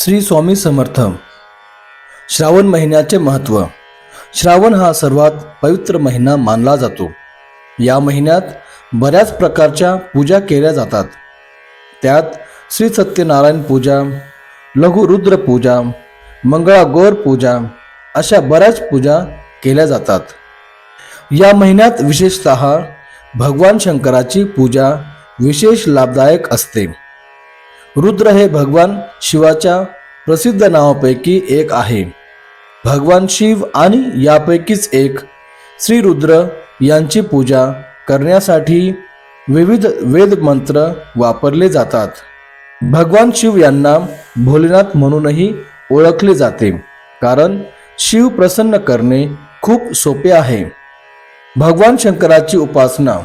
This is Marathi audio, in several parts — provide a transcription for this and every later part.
श्री स्वामी समर्थ. श्रावण महिन्याचे महत्त्व श्रावण हा सर्वात पवित्र महिना मानला जातो. या महिन्यात बऱ्याच प्रकारच्या पूजा केल्या जातात. त्यात श्री सत्यनारायण पूजा लघुरुद्र पूजा मंगळागौर पूजा अशा बऱ्याच पूजा केल्या जातात. या महिन्यात विशेषत भगवान शंकराची पूजा विशेष लाभदायक असते. रुद्र हे भगवान शिवाच्या प्रसिद्ध नावापैकी एक आहे. भगवान शिव आणि यापैकीच एक श्री रुद्र यांची पूजा करण्यासाठी विविध वेद मंत्र वापरले जातात. भगवान शिव यांना भोलेनाथ म्हणूनही ओळखले जाते कारण शिव प्रसन्न करणे खूप सोपे आहे. भगवान शंकराची उपासना.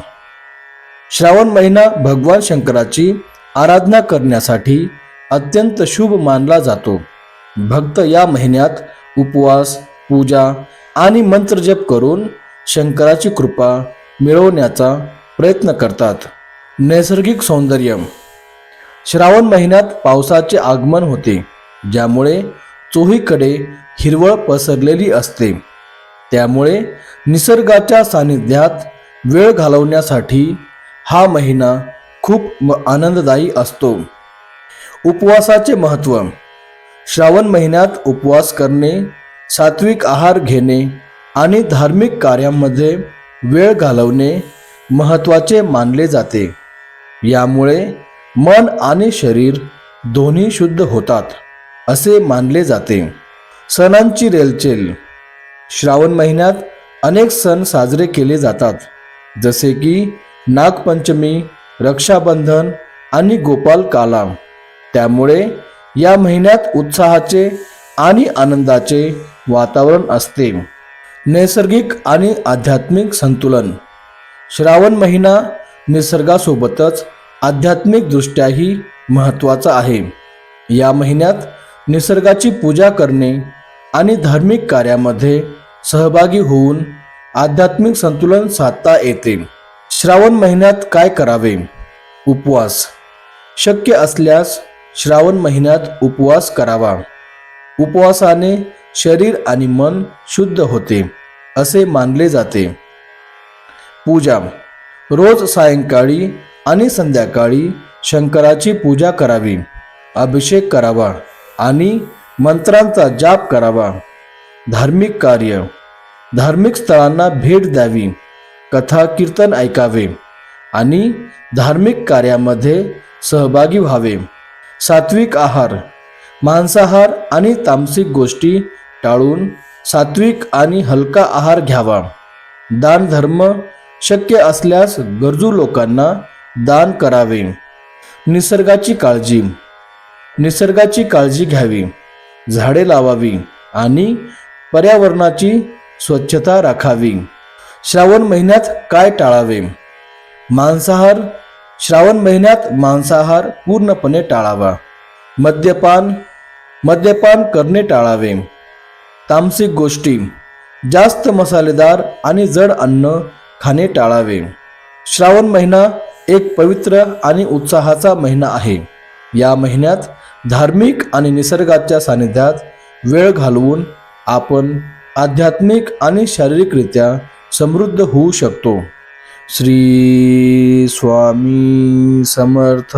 श्रावण महिना भगवान शंकराची आराधना करण्यासाठी अत्यंत शुभ मानला जातो. भक्त या महिन्यात उपवास पूजा आणि मंत्रजप करून शंकराची कृपा मिळवण्याचा प्रयत्न करतात. नैसर्गिक सौंदर्य. श्रावण महिन्यात पावसाचे आगमन होते ज्यामुळे चोहीकडे हिरवळ पसरलेली असते. त्यामुळे निसर्गाच्या सानिध्यात वेळ घालवण्यासाठी हा महिना खूप म- आनंददायी असतो. उपवासाचे महत्त्व श्रावण महिन्यात उपवास करणे सात्विक आहार घेणे आणि धार्मिक कार्यांमध्ये वेळ घालवणे महत्त्वाचे मानले जाते. यामुळे मन आणि शरीर दोन्ही शुद्ध होतात असे मानले जाते. सणांची रेलचेल. श्रावण महिन्यात अनेक सण साजरे केले जातात जसे की नागपंचमी रक्षाबंधन आणि गोपाल कालाम. त्यामुळे या महिन्यात उत्साहाचे आणि आनंदाचे वातावरण असते. नैसर्गिक आणि आध्यात्मिक संतुलन. श्रावण महिना निसर्गासोबतच आध्यात्मिकदृष्ट्याही महत्त्वाचा आहे. या महिन्यात निसर्गाची पूजा करणे आणि धार्मिक कार्यामध्ये सहभागी होऊन आध्यात्मिक संतुलन साधता येते. श्रावण महिन्यात काय करावे? उपवास. शक्य असल्यास श्रावण महिन्यात उपवास करावा. उपवासाने शरीर आणि मन शुद्ध होते असे मानले जाते. पूजा. रोज सायंकाळी आणि संध्याकाळी शंकराची पूजा करावी. अभिषेक करावा आणि मंत्रांचा जाप करावा. धार्मिक कार्य. धार्मिक स्थळांना भेट द्यावी. कथा कीर्तन ऐकावे आणि धार्मिक कार्यामध्ये सहभागी व्हावे. सात्विक आहार मांसाहार आणि तामसिक गोष्टी टाळून सात्विक आणि हलका आहार घ्यावा. दान धर्म शक्य असल्यास गरजू लोकांना दान करावे. निसर्गाची काळजी निसर्गाची काळजी घ्यावी. झाडे लावावी आणि पर्यावरणाची स्वच्छता राखावी. श्रावण महिन्यात काय टाळावे? मांसाहार. श्रावण महिन्यात मांसाहार पूर्णपणे टाळावा. मद्यपान. मद्यपान करणे टाळावे. तामसिक गोष्टी. जास्त मसालेदार आणि जड अन्न खाणे टाळावे. श्रावण महिना एक पवित्र आणि उत्साहाचा महिना आहे. या महिन्यात धार्मिक आणि निसर्गाच्या सानिध्यात वेळ घालवून आपण आध्यात्मिक आणि शारीरिकरित्या समृद्ध होऊ शकतो. श्री स्वामी समर्थ.